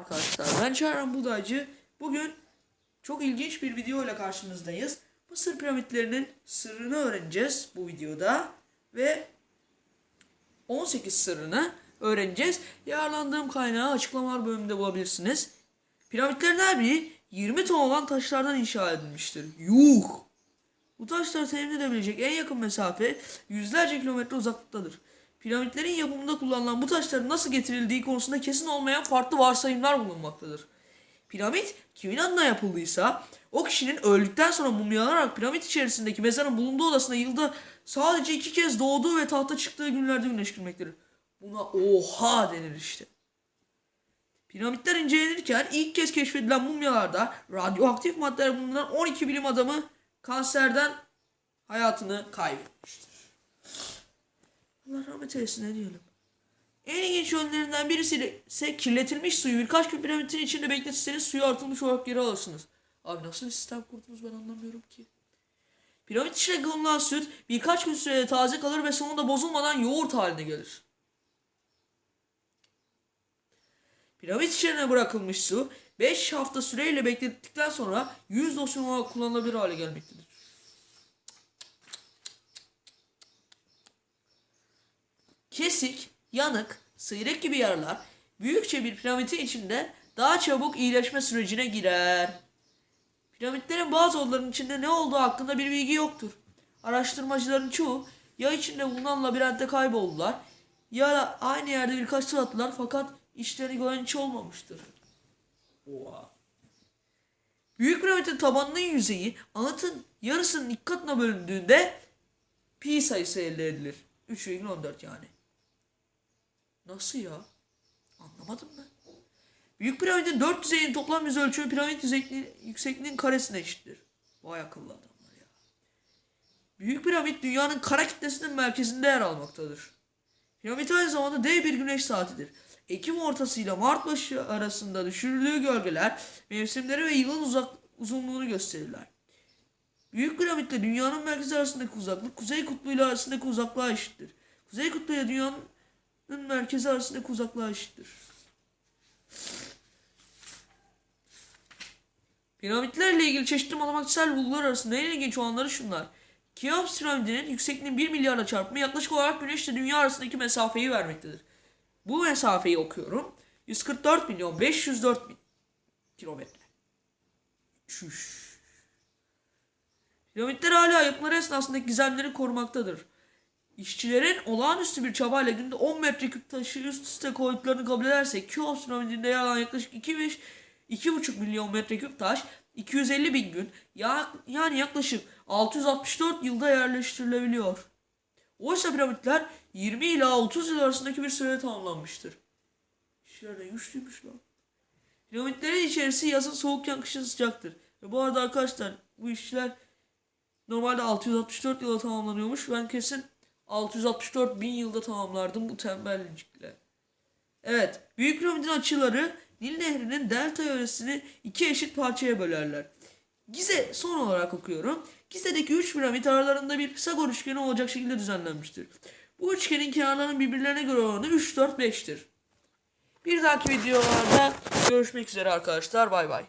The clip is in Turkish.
Arkadaşlar ben Çağrı Budaycı. Bugün çok ilginç bir video ile karşınızdayız. Mısır piramitlerinin sırrını öğreneceğiz bu videoda. Ve 18 sırrını öğreneceğiz. Yararlandığım kaynağı açıklamalar bölümünde bulabilirsiniz. Piramitlerin her biri 20 ton olan taşlardan inşa edilmiştir. Yuh! Bu taşlar temin edebilecek en yakın mesafe yüzlerce kilometre uzaklıktadır. Piramitlerin yapımında kullanılan bu taşların nasıl getirildiği konusunda kesin olmayan farklı varsayımlar bulunmaktadır. Piramit kimin adına yapıldıysa o kişinin öldükten sonra mumyalanarak piramit içerisindeki mezarın bulunduğu odasına yılda sadece iki kez doğduğu ve tahta çıktığı günlerde güneşlenmektedir. Buna oha denir işte. Piramitler incelenirken ilk kez keşfedilen mumyalarda radyoaktif maddeler bulunan 12 bilim adamı kanserden hayatını kaybetmiştir. Allah rahmet eylesin ne diyelim. En ilginç yönlerinden birisi ise kirletilmiş suyu birkaç gün piramidin içinde bekletirseniz suyu artılmış olarak geri alırsınız. Abi nasıl bir sistem kurdunuz ben anlamıyorum ki. Piramit içine konulan süt birkaç gün sürede taze kalır ve sonunda bozulmadan yoğurt haline gelir. Piramit içine bırakılmış su 5 hafta süreyle beklettikten sonra 100 dosyon olarak kullanılabilir hale gelmektedir. Kesik, yanık, sıyrık gibi yaralar büyükçe bir piramidin içinde daha çabuk iyileşme sürecine girer. Piramitlerin bazı odaların içinde ne olduğu hakkında bir bilgi yoktur. Araştırmacıların çoğu ya içinde bulunan labirentte kayboldular ya aynı yerde birkaç tur attılar fakat işlerini gören hiç olmamıştır. Oha. Büyük piramidin tabanının yüzeyi anıtın yarısının ilk katına bölündüğünde pi sayısı elde edilir. 3,14 yani. Nasıl ya? Anlamadım ben. Büyük piramidin dört düzeyinin toplam yüz ölçümü piramit yüksekliği, yüksekliğinin karesine eşittir. Vay akıllı adamlar ya. Büyük piramit dünyanın kara kitlesinin merkezinde yer almaktadır. Piramit aynı zamanda dev bir güneş saatidir. Ekim ortasıyla Mart başı arasında düşürüldüğü gölgeler mevsimleri ve yılın uzak uzunluğunu gösterirler. Büyük piramitle dünyanın merkezi arasındaki uzaklık Kuzey Kutbu ile arasındaki uzaklığa eşittir. Kuzey Kutbu ile dünyanın merkezi arasındaki uzaklığa eşittir. Piramitlerle ilgili çeşitli matematiksel bulgular arasında en ilginç olanları şunlar. Keops piramidinin yüksekliğinin 1 milyarla çarpımı yaklaşık olarak Güneş ile Dünya arasındaki mesafeyi vermektedir. Bu mesafeyi okuyorum. 144 milyon 504 bin kilometre. Çüş. Piramitler hala yapımları esnasındaki gizemleri korumaktadır. İşçilerin olağanüstü bir çabayla günde 10 metreküp taşı üst üste koyduklarını kabul edersek Keops piramidinde yer alan yaklaşık 2,5 2,5 milyon metreküp taş 250 bin gün ya, yani yaklaşık 664 yılda yerleştirilebiliyor. Oysa piramitler 20 ila 30 yıl arasındaki bir sürede tamamlanmıştır. İşler ne güçlüymüş lan. Piramitlerin içerisi yazın soğukken kışın sıcaktır. Ve bu arada arkadaşlar bu işler normalde 664 yılda tamamlanıyormuş. Ben kesin 664 bin yılda tamamlardım bu tembellikle. Evet, Büyük Piramidin açıları Nil Nehri'nin delta yöresini iki eşit parçaya bölerler. Gize son olarak okuyorum. Gize'deki üç piramit aralarında bir Pisagor üçgeni olacak şekilde düzenlenmiştir. Bu üçgenin kenarlarının birbirlerine göre oranı 3, 4, 5'tir. Bir dahaki videolarda görüşmek üzere arkadaşlar. Bay bay.